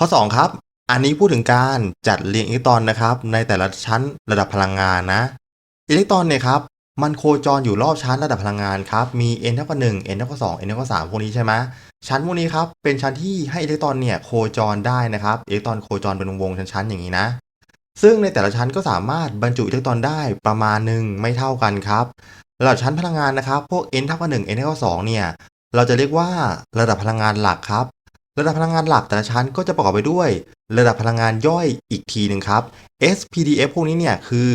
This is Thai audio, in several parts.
ข้อ 2 ครับ อันนี้พูดถึงการจัดเรียงอิเล็กตรอนนะครับ ในแต่ละชั้นระดับพลังงานนะ อิเล็กตรอนเนี่ยครับ มันโคจรอยู่รอบชั้นระดับพลังงานครับ มี n เท่ากับ1 n เท่ากับ2 n เท่ากับ3พวกนี้ใช่ไหมชั้นพวกนี้ครับ เป็นชั้นที่ให้อิเล็กตรอนเนี่ยโคจรได้นะครับ อิเล็กตรอนโคจรเป็นวงชั้นๆอย่างนี้นะ ซึ่งในแต่ละชั้นก็สามารถบรรจุอิเล็กตรอนได้ประมาณหนึ่งไม่เท่ากันครับระดับชั้นพลังงานนะครับ พวก n เท่ากับ1 n เท่ากับ2เนี่ย เราจะเรียกว่าระดับพลังงานหลักครับ ระดับพลังงานหลักแต่ละชั้นก็จะประกอบไปด้วย ระดับพลังงานย่อยอีกทีหนึ่งครับ SPDF พวกนี้เนี่ยคือ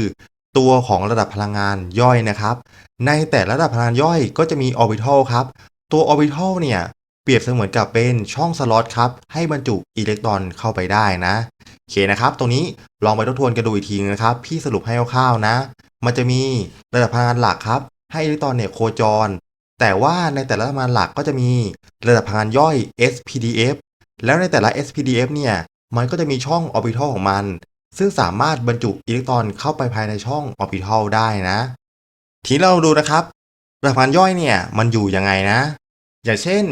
ตัวของระดับพลังงานย่อยนะครับ ในแต่ระดับพลังงานย่อยก็จะมีออร์บิทัลครับ ตัวออร์บิทัลเนี่ยเปรียบเสมือนกับเป็นช่องสล็อตครับให้บรรจุอิเล็กตรอนเข้าไปได้นะโอเคนะครับ ตรงนี้ลองไปทบทวนกันดูอีกทีนะครับ พี่สรุปให้คร่าวๆนะ มันจะมีระดับพลังงานหลักครับ ให้อิเล็กตรอนเนี่ยโคจร แต่ว่าในแต่ละพลังานหลักก็จะมีระดับพลังงานย่อย SPDF แล้วในแต่ละ SPDF เนี่ยมันก็จะมีช่องออร์บิทัลของมัน ซึ่งสามารถบรรจุอิเล็กตรอนเข้าไปภายในช่องออร์บิทัลได้นะ ทีนี้เราดูนะครับระดับพลังงานย่อยเนี่ยมันอยู่ยังไงนะ อย่างเช่น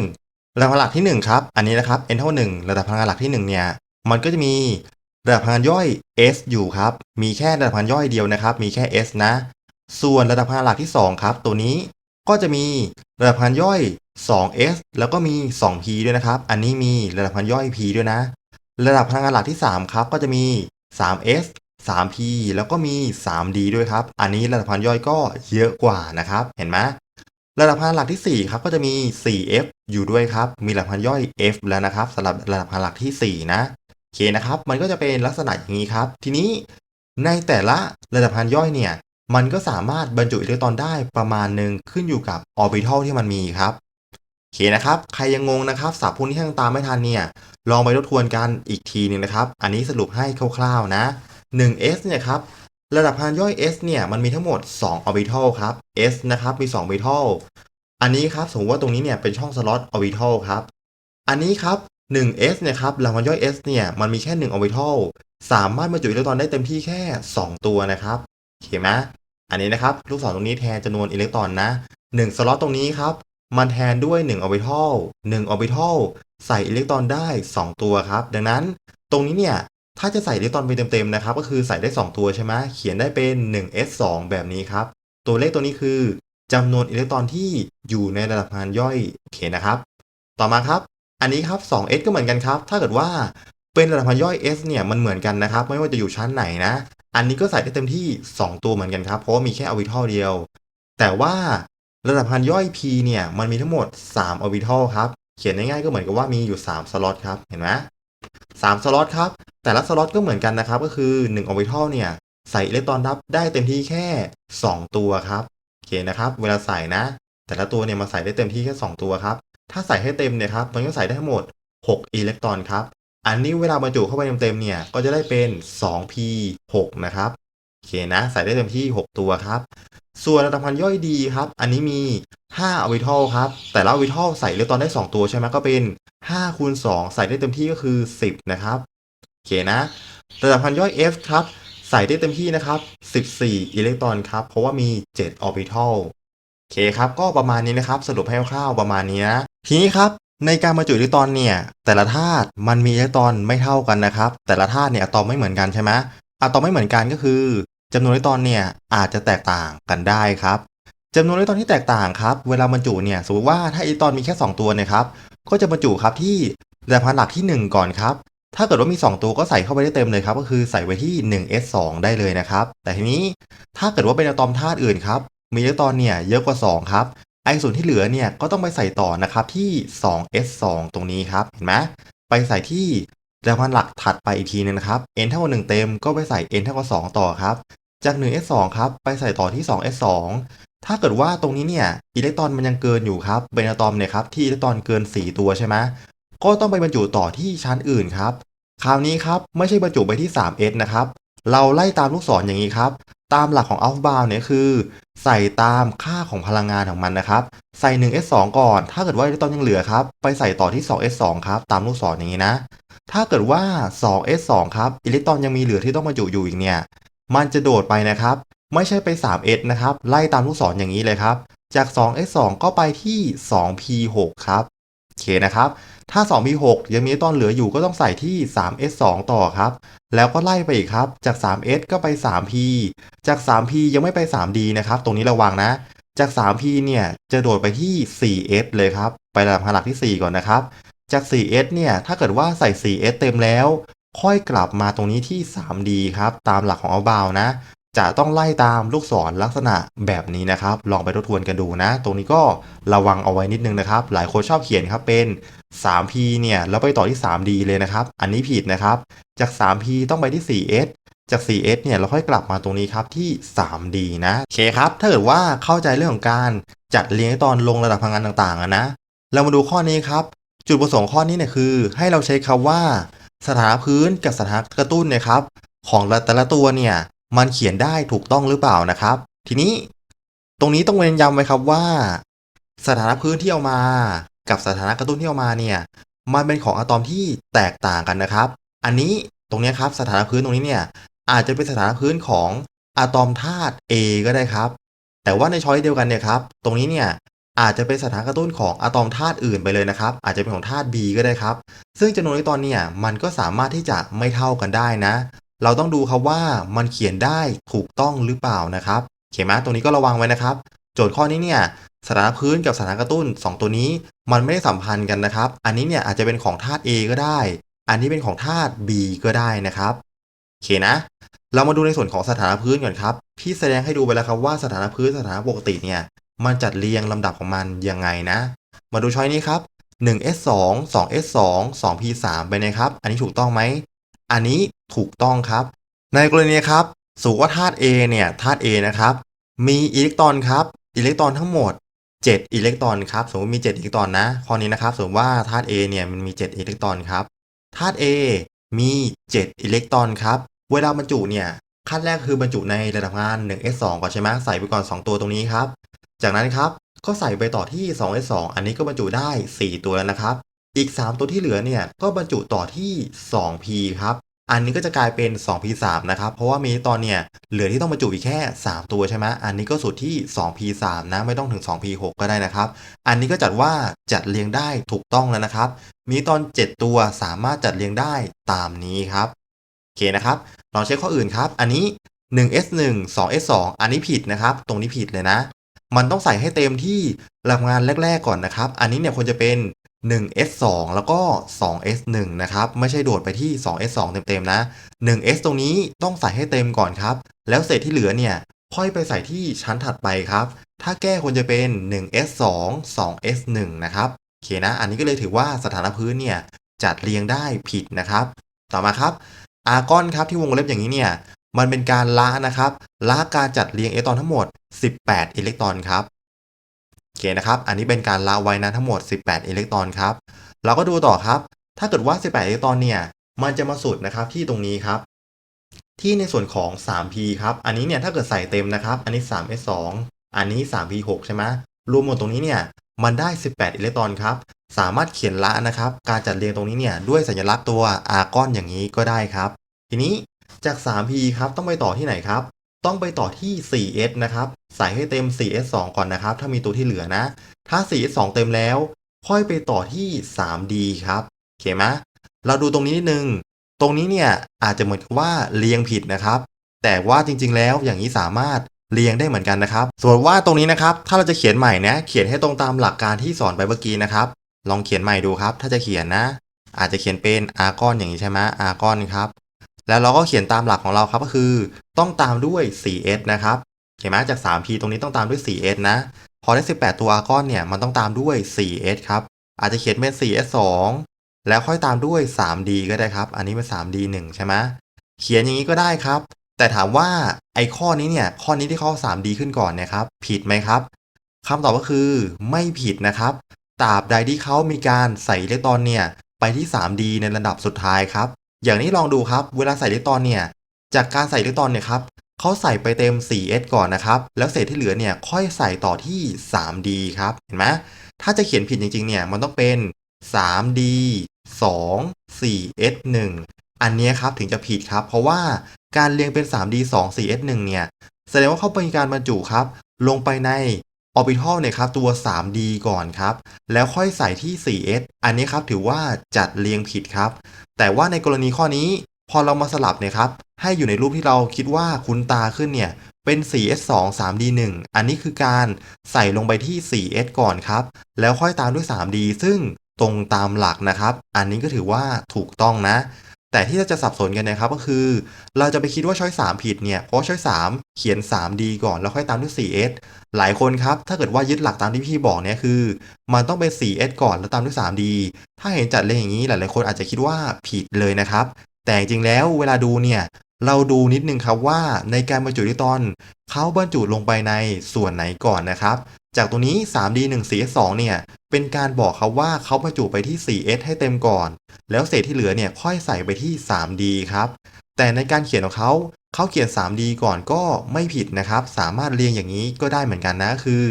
ระดับพลังหลักที่ 1 ครับ อันนี้นะครับ n เท่า1ระดับพลังงานหลักที่ 1 เนี่ย มันก็จะมีระดับพลังงานย่อย s อยู่ครับ มีแค่ระดับพลังงานย่อยเดียวนะครับ มีแค่ s นะ ส่วนระดับพลังงานหลักที่ 2 ครับ ตัวนี้ ก็จะมีระดับพันย่อย 2s แล้วก็มี 2p ด้วยนะครับ อันนี้มีระดับพันย่อย p ด้วยนะ ระดับพลังงานหลักที่ 3 ครับ ก็จะมี 3s 3p แล้วก็มี 3d ด้วยครับ อันนี้ระดับพันย่อยก็เยอะกว่านะครับ เห็นไหมระดับพลังงานหลักที่ 4 ครับ ก็จะมี 4f อยู่ด้วยครับ มีระดับพลังงานย่อย f แล้วนะครับสำหรับระดับพลังงานหลักที่ 4 นะโอเคนะครับ มันก็จะเป็นลักษณะอย่างนี้ครับ ทีนี้ในแต่ละระดับพลังงานย่อยเนี่ย มันก็สามารถบรรจุอิเล็กตรอนได้ประมาณหนึ่งขึ้นอยู่กับออร์บิทัลที่มันมีครับโอเคนะครับ ใครยังงงนะครับสับพวกนี้ที่ยังตามไม่ทันเนี่ย ลองไปทบทวนกันอีกทีหนึงนะครับ อันนี้สรุปให้คร่าวๆนะ 1s เนี่ยครับ ระดับพลังงานย่อย s เนี่ย มันมีทั้งหมด2ออร์บิทัลครับ s นะครับ มี2ออร์บิทัลอันนี้ครับ สมมติว่าตรงนี้เนี่ยเป็นช่องสล็อตออร์บิทัลครับ อันนี้ครับ 1s เนี่ยครับระดับพลังงานย่อย s เนี่ย มันมีแค่1ออร์บิทัลสามารถบรรจุอิเล็กตรอนได้เต็มที่แค่ 2 ตัวนะครับโอเคไหม อันนี้นะครับลูกศรตรงนี้แทนจำนวนอิเล็กตรอนนะ1สล็อตตรงนี้ครับ มันแทนด้วย1ออร์บิทัล1ออร์บิทัลใส่อิเล็กตรอนได้ 2 ตัวครับ ดังนั้นตรงนี้เนี่ยถ้าจะใส่อิเล็กตรอนไปเต็มๆนะครับ ก็คือใส่ได้ 2 ตัวใช่ไหมเขียนได้เป็น 1s2 แบบนี้ครับ ตัวเลขตัวนี้คือจำนวนอิเล็กตรอนที่อยู่ในระดับพลังงานย่อยโอเคนะครับ ต่อมาครับ อันนี้ครับ 2s ก็เหมือนกันครับ ถ้าเกิดว่าเป็นระดับพลังงานย่อย s เนี่ยมันเหมือนกันนะครับ ไม่ว่าจะอยู่ชั้นไหนนะ อันนี้ก็ใส่ได้เต็มที่ 2 ตัวเหมือนกันครับ เพราะว่ามีแค่ออร์บิทัลเดียว แต่ว่าระดับพลังงานย่อย p เนี่ยมันมีทั้งหมด3ออร์บิทัลครับ เขียนง่ายๆก็เหมือนกับว่ามีอยู่ 3 สล็อตครับ เห็นไหมสามสล็อตครับ แต่ละสล็อตก็เหมือนกันนะครับ ก็คือ1ออร์บิทัลเนี่ยใส่อิเล็กตรอนรับได้เต็มที่แค่ 2 ตัวครับโอเคนะครับ เวลาใส่นะ แต่ละตัวเนี่ยมาใส่ได้เต็มที่แค่ 2 ตัวครับ ถ้าใส่ให้เต็มเนี่ยครับมันก็ใส่ได้ทั้งหมด 6 อิเล็กตรอนครับ อันนี้เวลาบรรจุเข้าไปเต็มๆเนี่ย ก็จะได้เป็น 2p 6 นะครับโอเคนะ ใส่ได้เต็มที่ 6 ตัวครับ ส่วนระดับพันย่อยดีครับ อันนี้มี 5ออร์บิทัลครับ แต่ละออร์บิทัลใส่เล็กตอนได้ 2 ตัวใช่ไหมก็เป็น5คูณ2ใส่ได้เต็มที่ก็คือ 10 นะครับโอเคนะ ระดับพันย่อย F ครับ ใส่ได้เต็มที่นะครับ 14 อิเล็กตรอนครับ เพราะว่ามี 7 ออร์บิทัลโอเคครับ ก็ประมาณนี้นะครับ สรุปให้คร่าวๆประมาณนี้นะทีนี้ครับ ในการบรรจุอิเล็กตรอนเนี่ยแต่ละธาตุมันมีอิเล็กตรอนไม่เท่ากันนะครับ แต่ละธาตุเนี่ยอะตอมไม่เหมือนกันใช่ไหมอะตอมไม่เหมือนกันก็คือจำนวนอิเล็กตรอนเนี่ยอาจจะแตกต่างกันได้ครับจำนวนอิเล็กตรอนที่แตกต่างครับเวลาบรรจุเนี่ยสมมติว่าถ้าอิเล็กตรอนมีแค่ 2 ตัวเนี่ยครับก็จะบรรจุครับที่ระดับพลังหลักที่ 1 ก่อนครับถ้าเกิดว่ามี 2 ตัวก็ใส่เข้าไปได้เต็มเลยครับก็คือใส่ไว้ที่ 1s2 ได้เลยนะครับแต่ทีนี้ถ้าเกิดว่าเป็นอะตอมธาตุอื่นครับมีอิเล็กตรอนเนี่ยเยอะกว่า 2 ครับ ไอ้ส่วนที่เหลือเนี่ยก็ต้องไปใส่ต่อนะครับที่ 2s2 ตรงนี้ครับ เห็นไหมไปใส่ที่ระดับพลังหลักถัดไปอีกทีนึงนะครับ n เท่ากับ1เต็มก็ไปใส่ n เท่ากับ2ต่อครับ จาก 1s2 ครับไปใส่ต่อที่ 2s2 ถ้าเกิดว่าตรงนี้เนี่ยอิเล็กตรอนมันยังเกินอยู่ครับเป็นอะตอมเนี่ยครับที่อิเล็กตรอนเกิน 4 ตัวใช่ไหมก็ต้องไปบรรจุต่อที่ชั้นอื่นครับ คราวนี้ครับไม่ใช่บรรจุไปที่ 3s นะครับ เราไล่ตามลูกศรอย่างนี้ครับ ตามหลักของ outbound เนี่ยคือ ใส่ตามค่าของพลังงานของมันนะครับ ใส่ 1s2 ก่อน ถ้าเกิดว่าอิเล็กตรอนยังเหลือครับ ไปใส่ต่อที่ 2s2 ครับ ตามลูกศรอย่างนี้นะ ถ้าเกิดว่า 2s2 ครับอิเล็กตรอนยังมีเหลือที่ต้องบรรจุอยู่อีกเนี่ย มันจะโดดไปนะครับ ไม่ใช่ไป 3s นะครับ ไล่ตามลูกศรอย่างนี้เลยครับ จาก 2s2 ก็ไปที่ 2p6 ครับโอเคนะครับ ถ้า 2p6 ยังมีตรอนเหลืออยู่ก็ต้องใส่ที่ 3s2 ต่อครับ แล้วก็ไล่ไปอีกครับ จาก 3s ก็ไป 3p จาก 3p ยังไม่ไป 3d นะครับ ตรงนี้ระวังนะ จาก 3p เนี่ย จะโดดไปที่ 4s เลยครับ ไประดับพลังที่ 4 ก่อนนะครับ จาก 4s เนี่ย ถ้าเกิดว่าใส่ 4s เต็มแล้ว ค่อยกลับมาตรงนี้ที่ 3d ครับ ตามหลักของเอาบาวนะ จะต้องไล่ตามลูกศรลักษณะแบบนี้นะครับ ลองไปทบทวนกันดูนะ ตรงนี้ก็ระวังเอาไว้นิดนึงนะครับ หลายคนชอบเขียนครับเป็น 3p เนี่ยแล้วไปต่อที่ 3d เลยนะครับ อันนี้ผิดนะครับ จาก 3p ต้องไปที่ 4s จาก 4s เนี่ยเราค่อยกลับมาตรงนี้ครับที่ 3d นะโอเคครับ ถ้าเกิดว่าเข้าใจเรื่องของการจัดเรียงตอนลงระดับพลังงานต่างๆนะ เรามาดูข้อนี้ครับ จุดประสงค์ข้อนี้เนี่ยคือ ให้เราใช้คำว่าสถานะพื้นกับสถานะกระตุ้นเนะครับของแต่ละตัวเนี่ย มันเขียนได้ถูกต้องหรือเปล่านะครับ ทีนี้ตรงนี้ต้องเน้นย้ำไว้ครับว่า สถานะพื้นที่เอามา กับสถานะกระตุ้นที่เอามาเนี่ย มันเป็นของอะตอมที่แตกต่างกันนะครับ อันนี้ตรงนี้ครับสถานะพื้นตรงนี้เนี่ยอาจจะเป็นสถานะพื้นของอะตอมธาตุ A ก็ได้ครับ แต่ว่าในช้อยเดียวกันเนี่ยครับตรงนี้เนี่ยอาจจะเป็นสถานกระตุ้นของอะตอมธาตุอื่นไปเลยนะครับ อาจจะเป็นของธาตุ B ก็ได้ครับ ซึ่งจำนวนอิเล็กตรอนเนี่ยมันก็สามารถที่จะไม่เท่ากันได้นะ เราต้องดูครับว่ามันเขียนได้ถูกต้องหรือเปล่านะครับเขียนไหมตรงนี้ก็ระวังไว้นะครับ โจทย์ข้อนี้เนี่ยสถานะพื้นกับสถานะกระตุ้น 2 ตัวนี้มันไม่ได้สัมพันธ์กันนะครับ อันนี้เนี่ยอาจจะเป็นของธาตุ A ก็ได้ อันนี้เป็นของธาตุ B ก็ได้นะครับโอเคนะ เรามาดูในส่วนของสถานะพื้นก่อนครับ พี่แสดงให้ดูไปแล้วครับว่าสถานะพื้นสถานะปกติเนี่ยมันจัดเรียงลำดับของมันยังไงนะ มาดูช้อยนี้ครับ 1s2 2s2 2p3 ไปนะครับ อันนี้ถูกต้องไหม อันนี้ ถูกต้องครับ ในกรณีครับสมมติว่าธาตุ A เนี่ยธาตุ A นะครับ มีอิเล็กตรอนครับ อิเล็กตรอนทั้งหมด 7 อิเล็กตรอนครับสมมติมี 7 อิเล็กตรอนนะข้อนี้นะครับสมมติว่าธาตุ A เนี่ยมันมี 7 อิเล็กตรอนครับธาตุ A มี 7 อิเล็กตรอนครับ เวลาบรรจุเนี่ยขั้นแรกคือบรรจุในระดับงาน 1s2 ก่อนใช่ไหมใส่ไปก่อน 2 ตัวตรงนี้ครับ จากนั้นครับก็ใส่ไปต่อที่ 2s2 อันนี้ก็บรรจุได้ 4 ตัวแล้วนะครับ อีก 3 ตัวที่เหลือเนี่ยก็บรรจุต่อที่ 2p ครับ อันนี้ก็จะกลายเป็น 2p3 นะครับ เพราะว่ามีตอนเนี่ยเหลือที่ต้องบรรจุอีกแค่ 3 ตัวใช่ไหมอันนี้ก็สุดที่ 2p3 นะไม่ต้องถึง 2p6 ก็ได้นะครับ อันนี้ก็จัดว่าจัดเรียงได้ถูกต้องแล้วนะครับ มีตอน 7 ตัวสามารถจัดเรียงได้ตามนี้ครับโอเคนะครับลองเช็คข้ออื่นครับ อันนี้ 1s1 2s2 อันนี้ผิดนะครับ ตรงนี้ผิดเลยนะ มันต้องใส่ให้เต็มที่หลักงานแรก ๆ ก่อนนะครับ อันนี้เนี่ยควรจะเป็น 1s2 แล้วก็ 2s1 นะครับ ไม่ใช่โดดไปที่ 2s2 เต็มๆนะ 1s ตรงนี้ต้องใส่ให้เต็มก่อนครับ แล้วเศษที่เหลือเนี่ย ค่อยไปใส่ที่ชั้นถัดไปครับ ถ้าแก้ควรจะเป็น 1s2 2s1 นะครับโอเคนะ อันนี้ก็เลยถือว่าสถานะพื้นเนี่ย จัดเรียงได้ผิดนะครับ ต่อมาครับ อาร์กอนครับที่วงเล็บอย่างนี้เนี่ย มันเป็นการละนะครับ ละการจัดเรียงอิเล็กตรอนทั้งหมด 18 อิเล็กตรอนครับ โอเคนะครับ อันนี้เป็นการละไว้นะทั้งหมด 18 อิเล็กตรอนครับ เราก็ดูต่อครับ ถ้าเกิดว่า 18 อิเล็กตรอนเนี่ย มันจะมาสุดนะครับที่ตรงนี้ครับ ที่ในส่วนของ 3p ครับ อันนี้เนี่ยถ้าเกิดใส่เต็มนะครับ อันนี้ 3s2 อันนี้ 3p6 ใช่ไหมรวมหมดตรงนี้เนี่ยมันได้ 18 อิเล็กตรอนครับ สามารถเขียนละนะครับ การจัดเรียงตรงนี้เนี่ยด้วยสัญลักษณ์ตัวอาร์กอนอย่างนี้ก็ได้ครับ ทีนี้จาก 3p ครับต้องไปต่อที่ไหนครับ ต้องไปต่อที่ 4s นะครับ ใส่ให้เต็ม 4s2 ก่อนนะครับ ถ้ามีตัวที่เหลือนะ ถ้า 4s2 เต็มแล้ว ค่อยไปต่อที่ 3d ครับโอเคไหมเราดูตรงนี้นิดนึง ตรงนี้เนี่ยอาจจะเหมือนว่าเรียงผิดนะครับ แต่ว่าจริงๆแล้วอย่างนี้สามารถเรียงได้เหมือนกันนะครับ ส่วนว่าตรงนี้นะครับ ถ้าเราจะเขียนใหม่นะ เขียนให้ตรงตามหลักการที่สอนไปเมื่อกี้นะครับ ลองเขียนใหม่ดูครับ ถ้าจะเขียนนะ อาจจะเขียนเป็นอาร์กอนอย่างนี้ใช่ไหมอาร์กอนครับ แล้วเราก็เขียนตามหลักของเราครับก็คือ ต้องตามด้วย 4s นะครับ เห็นไหมจาก 3p ตรงนี้ต้องตามด้วย 4s นะ พอได้ 18 ตัวอาร์กอนเนี่ยมันต้องตามด้วย 4s ครับ อาจจะเขียนเป็น 4s 2แล้วค่อยตามด้วย 3d ก็ได้ครับ อันนี้เป็น 3d 1 ใช่ไหมเขียนอย่างนี้ก็ได้ครับ แต่ถามว่าไอ้ข้อนี้เนี่ย ข้อนี้ที่ข้อ 3d ขึ้นก่อนเนี่ยครับ ผิดไหมครับคำตอบก็คือไม่ผิดนะครับตราบใดที่เขามีการใส่อิเล็กตรอนเนี่ยไปที่ 3d ในระดับสุดท้ายครับ อย่างนี้ลองดูครับ เวลาใส่อิเล็กตรอนเนี่ย จากการใส่อิเล็กตรอนเนี่ยครับ เขาใส่ไปเต็ม 4s ก่อนนะครับ แล้วเศษที่เหลือเนี่ยค่อยใส่ต่อที่ 3d ครับ เห็นไหมถ้าจะเขียนผิดจริงๆ เนี่ยมันต้องเป็น 3d 2 4s 1อันนี้ครับถึงจะผิดครับ เพราะว่าการเรียงเป็น 3d 2 4s 1เนี่ย แสดงว่าเขาเป็นการบรรจุครับ ลงไปในออร์บิทัลเนี่ยครับตัว 3D ก่อนครับ แล้วค่อยใส่ที่ 4s อันนี้ครับถือว่าจัดเรียงผิดครับ แต่ว่าในกรณีข้อนี้ พอเรามาสลับเนี่ยครับ ให้อยู่ในรูปที่เราคิดว่าคุ้นตาขึ้นเนี่ย เป็น 4s 2 3d 1 อันนี้คือการใส่ลงไปที่ 4s ก่อนครับ แล้วค่อยตามด้วย 3d ซึ่งตรงตามหลักนะครับ อันนี้ก็ถือว่าถูกต้องนะ แต่ที่เราจะสับสนกันนะครับก็คือ เราจะไปคิดว่าช้อย 3 ผิดเนี่ย เพราะช้อย 3 เขียน 3d ก่อนแล้วค่อยตามด้วย 4s หลายคนครับ ถ้าเกิดว่ายึดหลักตามที่พี่บอกเนี่ยคือ มันต้องเป็น 4s ก่อนแล้วตามด้วย 3d ถ้าเห็นจัดเลขอย่างนี้หลายๆคนอาจจะคิดว่าผิดเลยนะครับ แต่จริงแล้วเวลาดูเนี่ยเราดูนิดนึงครับว่าในการบรรจุอิเล็กตรอนเขาบรรจุลงไปในส่วนไหนก่อนนะครับ จากตรงนี้ 3d 1 4 2เนี่ยเป็นการบอกครับว่าเขาบรรจุไปที่ 4s ให้เต็มก่อน แล้วเศษที่เหลือเนี่ยค่อยใส่ไปที่ 3d ครับ แต่ในการเขียนของเขาเขาเขียน 3d ก่อนก็ไม่ผิดนะครับ สามารถเรียงอย่างนี้ก็ได้เหมือนกันนะคือ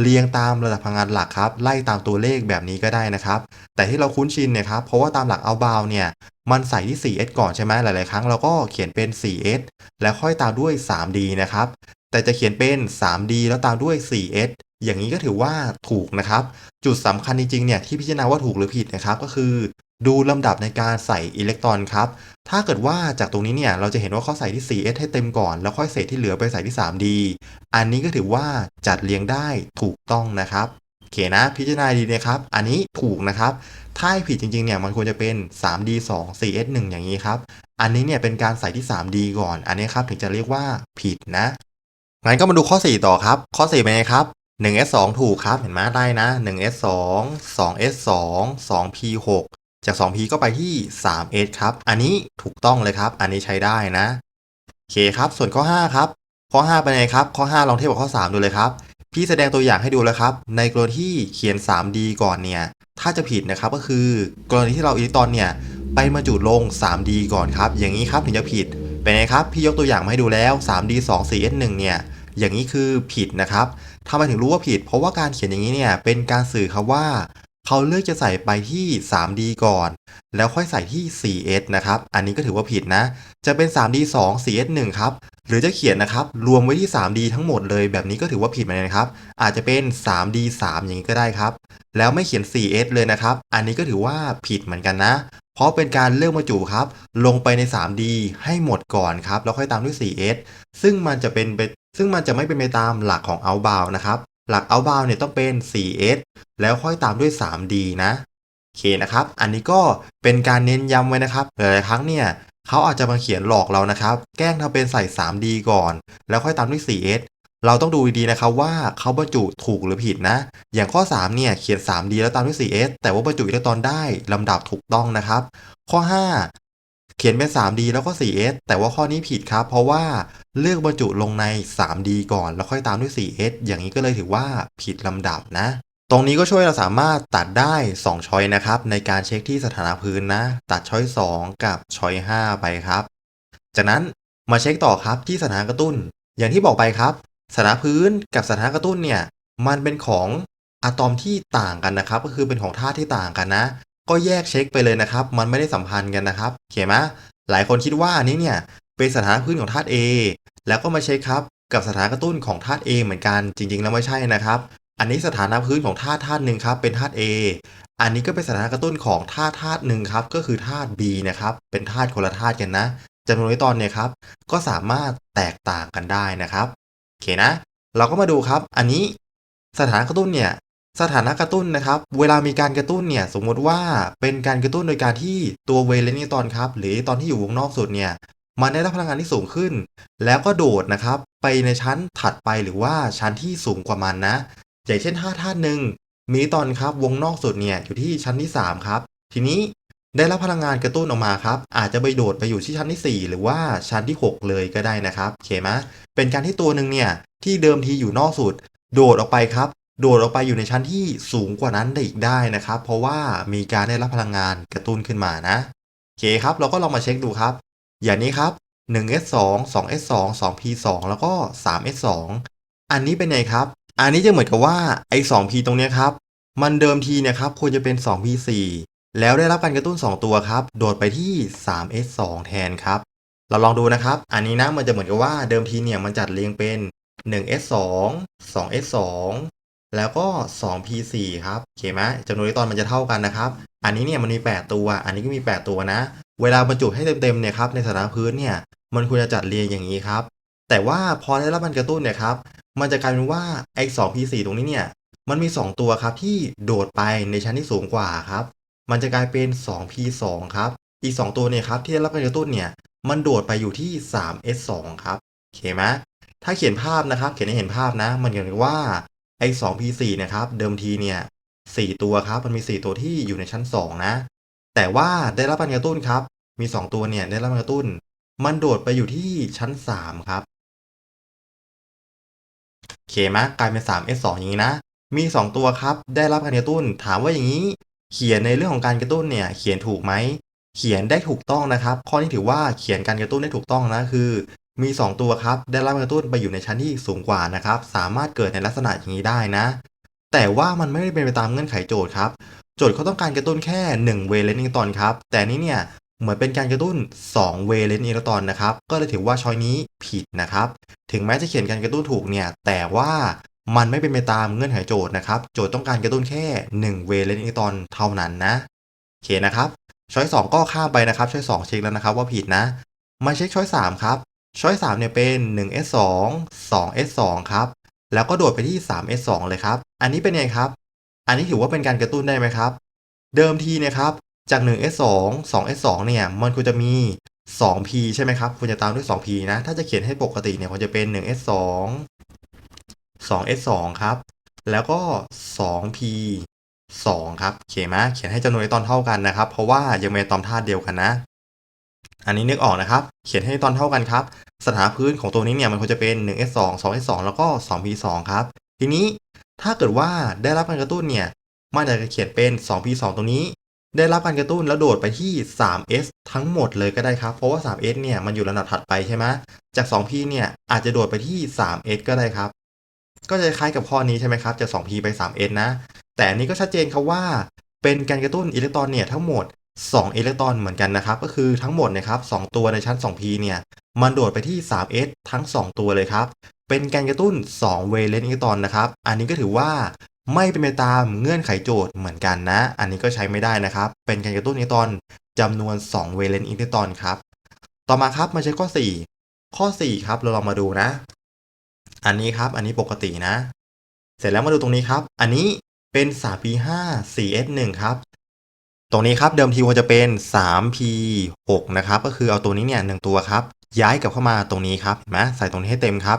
เรียงตามระดับพลังงานหลักครับ ไล่ตามตัวเลขแบบนี้ก็ได้นะครับ แต่ที่เราคุ้นชินเนี่ยครับ เพราะว่าตามหลักเอาบาวเนี่ย มันใส่ที่ 4s ก่อนใช่ไหมหลาย ๆ ครั้งเราก็เขียนเป็น 4s แล้วค่อยตามด้วย 3d นะครับ แต่จะเขียนเป็น 3d แล้วตามด้วย 4s อย่างนี้ก็ถือว่าถูกนะครับ จุดสำคัญจริง ๆ เนี่ยที่พิจารณาว่าถูกหรือผิดนะครับ ก็คือ ดูลำดับในการใส่อิเล็กตรอนครับ ถ้าเกิดว่าจากตรงนี้เนี่ยเราจะเห็นว่าเขาใส่ที่ 4s ให้เต็มก่อน แล้วค่อยเศษที่เหลือไปใส่ที่ 3d อันนี้ก็ถือว่าจัดเรียงได้ถูกต้องนะครับโอเคนะ พิจารณาดีนะครับ อันนี้ถูกนะครับ ถ้าผิดจริงๆเนี่ยมันควรจะเป็น 3d 2 4s 1อย่างนี้ครับ อันนี้เนี่ยเป็นการใส่ที่ 3d ก่อน อันนี้ครับถึงจะเรียกว่าผิดนะงั้นก็มาดูข้อ 4 ต่อครับ ข้อ4เป็นไงครับ 1s 2ถูกครับ เห็นไหมได้นะ 1s 2 2s 2 2p 6 จาก 2p ก็ไปที่ 3s ครับ อันนี้ถูกต้องเลยครับ อันนี้ใช้ได้นะ โอเคครับ ส่วนข้อ 5 ครับ ข้อ 5 เป็นไงครับ ข้อ 5 ลองเทียบกับข้อ 3 ดูเลยครับ พี่แสดงตัวอย่างให้ดูแล้วครับ ในกรณีที่เขียน 3D ก่อนเนี่ย ถ้าจะผิดนะครับก็คือกรณีที่เราอิเล็กตรอนเนี่ยไปมาจุดลง 3D ก่อนครับ อย่างนี้ครับถึงจะผิด เป็นไงครับ พี่ยกตัวอย่างมาให้ดูแล้ว 3D 2 4S 1เนี่ย อย่างนี้คือผิดนะครับทำไมถึงรู้ว่าผิด เพราะว่าการเขียนอย่างนี้เนี่ยเป็นการสื่อครับว่า เขาเลือกจะใส่ไปที่ 3D ก่อน แล้วค่อยใส่ที่ 4S นะครับ อันนี้ก็ถือว่าผิดนะ จะเป็น 3D 2 4S 1ครับ หรือจะเขียนนะครับ รวมไว้ที่ 3D ทั้งหมดเลย แบบนี้ก็ถือว่าผิดเหมือนกันครับ อาจจะเป็น 3D 3 อย่างนี้ก็ได้ครับ แล้วไม่เขียน 4S เลยนะครับ อันนี้ก็ถือว่าผิดเหมือนกันนะ เพราะเป็นการเลือกมาจุครับ ลงไปใน 3D ให้หมดก่อนครับ แล้วค่อยตามด้วย 4S ซึ่งมันจะเป็นซึ่งมันจะไม่เป็นไปตามหลักของ outbound นะครับ หลัก outbound เนี่ยต้องเป็น 4S แล้วค่อยตามด้วย 3D นะโอเคนะครับ อันนี้ก็เป็นการเน้นย้ำไว้นะครับหลายครั้งเนี่ยเขาอาจจะมาเขียนหลอกเรานะครับ แกล้งทำเป็นใส่ 3D ก่อน แล้วค่อยตามด้วย 4S เราต้องดูดีๆนะครับว่าเขาบรรจุถูกหรือผิดนะ อย่างข้อ 3 เนี่ยเขียน 3D แล้วตามด้วย 4S แต่ว่าบรรจุอิเล็กตรอนได้ลำดับถูกต้องนะครับ ข้อ 5 เขียนเป็น 3D แล้วก็ 4S แต่ว่าข้อนี้ผิดครับ เพราะว่าเลือกบรรจุลงใน 3D ก่อนแล้วค่อยตามด้วย 4S อย่างนี้ก็เลยถือว่าผิดลำดับนะ ตรงนี้ก็ช่วยเราสามารถตัดได้ 2 ช้อยนะครับ ในการเช็คที่สถานะพื้นนะ ตัดช้อย 2 กับช้อย 5 ไปครับ จากนั้นมาเช็คต่อครับที่สถานะกระตุ้น อย่างที่บอกไปครับสถานะพื้นกับสถานะกระตุ้นเนี่ยมันเป็นของอะตอมที่ต่างกันนะครับ ก็คือเป็นของธาตุที่ต่างกันนะ ก็แยกเช็คไปเลยนะครับ มันไม่ได้สัมพันธ์กันนะครับเขียนไหมหลายคนคิดว่าอันนี้เนี่ยเป็นสถานะพื้นของธาตุ A แล้วก็มาเช็คครับกับสถานะกระตุ้นของธาตุ A เหมือนกันจริง ๆ แล้วไม่ใช่นะครับ อันนี้สถานะพื้นของธาตุธาตุหนึ่งครับเป็นธาตุ A อันนี้ก็เป็นสถานะกระตุ้นของธาตุธาตุหนึ่งครับก็คือธาตุ B นะครับเป็นธาตุคนละธาตุกันนะจำนวนอิเล็กตรอนเนี่ยครับก็สามารถแตกต่างกันได้นะครับโอเคนะ เราก็มาดูครับ อันนี้สถานะกระตุ้นเนี่ย สถานะกระตุ้นนะครับ เวลามีการกระตุ้นเนี่ยสมมติว่าเป็นการกระตุ้นโดยการที่ตัวเวเลนิตอนครับ หรือตอนที่อยู่วงนอกสุดเนี่ยมันได้รับพลังงานที่สูงขึ้น แล้วก็โดดนะครับ ไปในชั้นถัดไปหรือว่าชั้นที่สูงกว่ามันนะอย่างเช่นธาตุธาตุหนึ่งมีตอนครับวงนอกสุดเนี่ยอยู่ที่ชั้นที่ 3 ครับ ทีนี้ได้รับพลังงานกระตุ้นออกมาครับ อาจจะไปโดดไปอยู่ที่ชั้นที่ 4 หรือว่าชั้นที่ 6 เลยก็ได้นะครับเคไหมเป็นการที่ตัวหนึ่งเนี่ยที่เดิมทีอยู่นอกสุด โดดออกไปครับ โดดออกไปอยู่ในชั้นที่สูงกว่านั้นได้อีกได้นะครับ เพราะว่ามีการได้รับพลังงานกระตุ้นขึ้นมานะโอเคครับ เราก็ลองมาเช็คดูครับ อย่างนี้ครับ 1s2 2s2 2p2 แล้วก็ 3s2 อันนี้เป็นไงครับ อันนี้จะเหมือนกับว่าไอ้ 2p ตรงนี้ครับ มันเดิมทีเนี่ยครับควรจะเป็น 2p4 แล้วได้รับการกระตุ้น 2 ตัวครับ โดดไปที่ 3s2 แทนครับ เราลองดูนะครับ อันนี้นะมันจะเหมือนกับว่าเดิมทีเนี่ยมันจัดเรียงเป็น 1s2 2s2 แล้วก็ 2p4 ครับโอเคไหมจำนวนอิเล็กตรอนมันจะเท่ากันนะครับ อันนี้เนี่ยมันมี 8 ตัว อันนี้ก็มี 8 ตัวนะ เวลาบรรจุให้เต็มๆเนี่ยครับในสถานะพื้นเนี่ยมันควรจะจัดเรียงอย่างนี้ครับ แต่ว่าพอได้รับมันกระตุ้นเนี่ยครับ มันจะกลายเป็นว่าไอ้ 2p4 ตรงนี้เนี่ยมันมี 2 ตัวครับที่โดดไปในชั้นที่สูงกว่าครับ มันจะกลายเป็น 2p2 ครับ อีก 2 ตัวเนี่ยครับที่ได้รับการกระตุ้นเนี่ยมันโดดไปอยู่ที่ 3s2 ครับโอเคไหมถ้าเขียนภาพนะครับ เขียนให้เห็นภาพนะ มันเหมือนว่า ไอ้ 2p4 นะครับ เดิมทีเนี่ย4ตัวครับ มันมี4ตัวที่อยู่ในชั้น2นะ แต่ว่าได้รับการกระตุ้นครับ มี2ตัวเนี่ยได้รับการกระตุ้น มันโดดไปอยู่ที่ชั้น3ครับโอเคไหมกลายเป็น 3s2 อสองอย่างนี้นะ มี2ตัวครับ ได้รับการกระตุ้น ถามว่าอย่างนี้ เขียนในเรื่องของการกระตุ้นเนี่ย เขียนถูกไหม เขียนได้ถูกต้องนะครับ ข้อนี้ถือว่าเขียนการกระตุ้นได้ถูกต้องนะคือ มี 2 ตัวครับ ได้รับการกระตุ้นไปอยู่ในชั้นที่สูงกว่านะครับ สามารถเกิดในลักษณะอย่างนี้ได้นะ แต่ว่ามันไม่ได้เป็นไปตามเงื่อนไขโจทย์ครับ โจทย์เขาต้องการกระตุ้นแค่1เวเลนต์อิเล็กตรอนครับ แต่นี้เนี่ยเหมือนเป็นการกระตุ้น2เวเลนต์อิเล็กตรอนนะครับ ก็เลยถือว่าช้อยนี้ผิดนะครับ ถึงแม้จะเขียนการกระตุ้นถูกเนี่ย แต่ว่ามันไม่เป็นไปตามเงื่อนไขโจทย์นะครับ โจทย์ต้องการกระตุ้นแค่1เวเลนต์อิเล็กตรอนเท่านั้นนะโอเคนะครับ ช้อย2ก็ข้ามไปนะครับ ช้อย2เช็คแล้วนะครับว่าผิดนะ มาเช็คช้อย3ครับ ช้อย3เนี่ยเป็น 1s2 2s2 ครับ แล้วก็โดดไปที่ 3s2 เลยครับ อันนี้เป็นไงครับ อันนี้ถือว่าเป็นการกระตุ้นได้ไหมครับ เดิมทีเนี่ยครับจาก 1s2 2s2 เนี่ยมันควรจะมี 2p ใช่ไหมครับควรจะตามด้วย 2p นะ ถ้าจะเขียนให้ปกติเนี่ยควรจะเป็น 1s2 2s2 ครับ แล้วก็ 2p 2 ครับโอเคไหมเขียนให้จำนวนอิเล็กตรอนเท่ากันนะครับ เพราะว่ายังเป็นอะตอมธาตุเดียวกันนะ อันนี้นึกออกนะครับ เขียนให้อิเล็กตอนเท่ากันครับ สถานพื้นของตัวนี้เนี่ยมันควรจะเป็น 1s2 2s2 แล้วก็ 2p2 ครับ ทีนี้ถ้าเกิดว่าได้รับการกระตุ้นเนี่ย มันอาจจะเขียนเป็น 2p2 ตรงนี้ ได้รับการกระตุ้นแล้วโดดไปที่ 3s ทั้งหมดเลยก็ได้ครับ เพราะว่า 3s เนี่ยมันอยู่ระดับถัดไปใช่ไหมจาก 2p เนี่ยอาจจะโดดไปที่ 3s ก็ได้ครับ ก็จะคล้ายกับข้อนี้ใช่ไหมครับ จาก 2p ไป 3s นะ แต่อันนี้ก็ชัดเจนครับว่า เป็นการกระตุ้นอิเล็กตรอนเนี่ยทั้งหมด 2 อิเล็กตรอนเหมือนกันนะครับ ก็คือทั้งหมดนะครับ2ตัวในชั้น 2p เนี่ย มันโดดไปที่ 3s ทั้ง 2 ตัวเลยครับ เป็นการกระตุ้น 2 เวเลนต์อิเล็กตรอนนะครับ อันนี้ก็ถือว่าไม่เป็นไปตามเงื่อนไขโจทย์เหมือนกันนะ อันนี้ก็ใช้ไม่ได้นะครับ เป็นการกระตุ้นอิเล็กตรอนจำนวน 2 เวเลนต์อิเล็กตรอนครับ ต่อมาครับมาใช้ข้อ 4 ข้อ 4 ครับ เราลองมาดูนะ อันนี้ครับ อันนี้ปกตินะ เสร็จแล้วมาดูตรงนี้ครับ อันนี้เป็น 3p5 4s1 ครับ ตรงนี้ครับเดิมทีควรจะเป็น 3p6 นะครับก็คือเอาตัวนี้เนี่ยหนึ่งตัวครับย้ายกลับเข้ามาตรงนี้ครับนไหมใส่ตรงนี้ให้เต็มครับ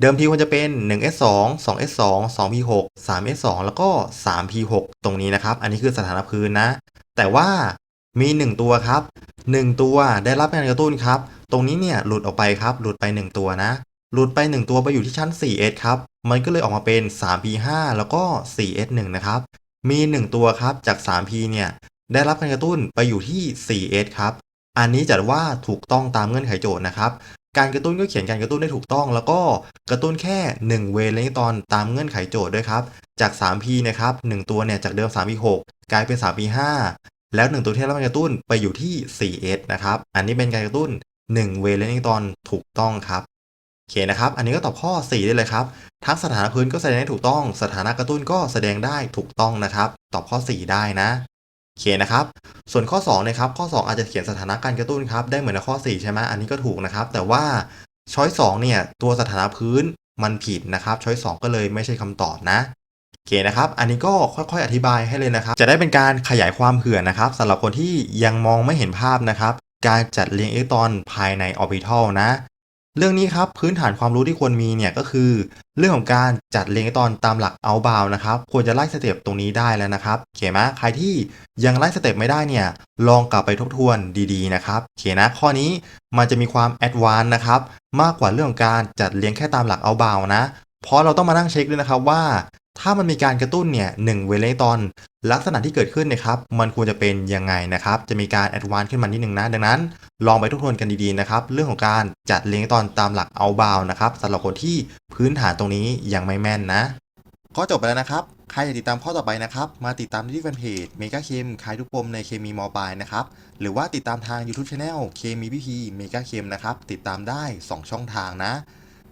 เดิมทีควรจะเป็น 1s2 2s2 2p6 3s2 แล้วก็ 3p6 ตรงนี้นะครับ อันนี้คือสถานะพื้นนะ แต่ว่ามี 1 ตัวครับ 1 ตัวได้รับการกระตุ้นครับ ตรงนี้เนี่ยหลุดออกไปครับ หลุดไป 1 ตัวนะ หลุดไป 1 ตัวไปอยู่ที่ชั้น 4s ครับ มันก็เลยออกมาเป็น 3p5 แล้วก็ 4s1 นะครับ มี 1 ตัวครับจาก 3p เนี่ย ได้รับการกระตุ้นไปอยู่ที่ 4s ครับ อันนี้จัดว่าถูกต้องตามเงื่อนไขโจทย์นะครับ การกระตุ้นก็เขียนการกระตุ้นได้ถูกต้อง แล้วก็กระตุ้นแค่ 1 เวเลนตอนตามเงื่อนไขโจทย์ด้วยครับ จาก 3p นะครับ 1 ตัวเนี่ยจากเดิม 3p6 กลายเป็น 3p5 แล้ว 1 ตัวที่ได้รับการกระตุ้นไปอยู่ที่ 4s นะครับ อันนี้เป็นการกระตุ้น 1 เวเลนตอนถูกต้องครับโอเคนะครับ อันนี้ก็ตอบข้อ 4 ได้เลยครับ ทั้งสถานะพื้นก็แสดงได้ถูกต้อง สถานะกระตุ้นก็แสดงได้ถูกต้องนะครับ ตอบข้อ 4 ได้นะ โอเคนะครับ ส่วนข้อ2นะครับ ข้อ 2 อาจจะเขียนสถานะการกระตุ้นครับ ได้เหมือนข้อ 4 ใช่ไหม อันนี้ก็ถูกนะครับ แต่ว่าช้อย2เนี่ย ตัวสถานะพื้นมันผิดนะครับ ช้อย2ก็เลยไม่ใช่คำตอบนะโอเคนะครับ อันนี้ก็ค่อยๆ อธิบายให้เลยนะครับ จะได้เป็นการขยายความเผื่อนะครับสำหรับคนที่ยังมองไม่เห็นภาพนะครับ การจัดเรียงอิเล็กตรอนภายในออร์บิทัลนะ เรื่องนี้ครับพื้นฐานความรู้ที่ควรมีเนี่ยก็คือ เรื่องของการจัดเรียงตอนตามหลักเอาบาวนะครับควรจะไล่สเต็ปตรงนี้ได้แล้วนะครับเคไหมใครที่ยังไล่สเต็ปไม่ได้เนี่ยลองกลับไปทบทวนดีๆนะครับเขนะข้อนี้มันจะมีความแอดวานซ์นะครับมากกว่าเรื่องของการจัดเรียงแค่ตามหลักเอาบาวนะเพราะเราต้องมานั่งเช็คด้วยนะครับว่า ถ้ามันมีการกระตุ้นเนี่ยหเวเลตอนลักษณะที่เกิดขึ้นนะครับ มันควรจะเป็นยังไงนะครับ จะมีการแอดวานซ์ขึ้นมานิดนึงนะ ดังนั้น ลองไปทบทวนกันดีๆนะครับ เรื่องของการจัดเลงตอนตามหลักเอาบาวนะครับสำหรับคนที่พื้นฐานตรงนี้ยังไม่แม่นนะ ก็จบไปแล้วนะครับ ใครอยากติดตามข้อต่อไปนะครับ มาติดตามที่แฟนเพจเมกาเคมขายทุกปมในเคมีมอปลายนะครับ หรือว่าติดตามทาง YouTube Channel เคมีพีพีเมกาเคมนะครับ ติดตามได้ 2 ช่องทางนะ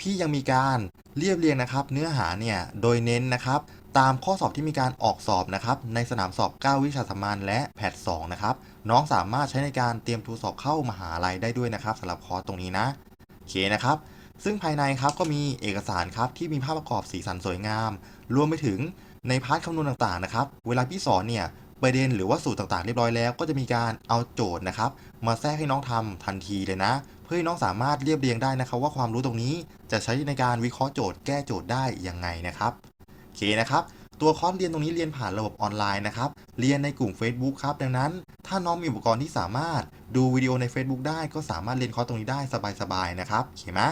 พี่ยังมีการเรียบเรียงนะครับ เนื้อหาเนี่ยโดยเน้นนะครับ ตามข้อสอบที่มีการออกสอบนะครับ ในสนามสอบ 9 วิชาสามัญและแพท2นะครับ น้องสามารถใช้ในการเตรียมตัวสอบเข้ามหาลัยได้ด้วยนะครับสำหรับคอร์สตรงนี้นะโอเคนะครับ ซึ่งภายในครับก็มีเอกสารครับที่มีภาพประกอบสีสันสวยงาม รวมไปถึงในพาร์ทคำนวณต่างๆนะครับ เวลาพี่สอนเนี่ยประเด็นหรือว่าสูตรต่างๆเรียบร้อยแล้ว ก็จะมีการเอาโจทย์นะครับ มาแทรกให้น้องทำทันทีเลยนะ เพื่อให้น้องสามารถเรียบเรียงได้นะครับ ว่าความรู้ตรงนี้จะใช้ในการวิเคราะห์โจทย์แก้โจทย์ได้ยังไงนะครับโอเคนะครับ ตัวคอร์สเรียนตรงนี้เรียนผ่านระบบออนไลน์นะครับ เรียนในกลุ่ม Facebook ครับ ดังนั้น ถ้าน้องมีอุปกรณ์ที่สามารถดูวิดีโอใน Facebook ได้ ก็สามารถเรียนคอร์สตรงนี้ได้สบายๆนะครับโอเคไหม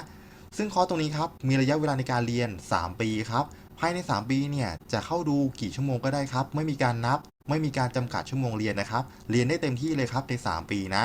ซึ่งคอร์สตรงนี้ครับมีระยะเวลาในการเรียน 3 ปีครับภายใน 3 ปีเนี่ยจะเข้าดูกี่ชั่วโมงก็ได้ครับ ไม่มีการนับ ไม่มีการจำกัดชั่วโมงเรียนนะครับ เรียนได้เต็มที่เลยครับใน 3 ปีนะ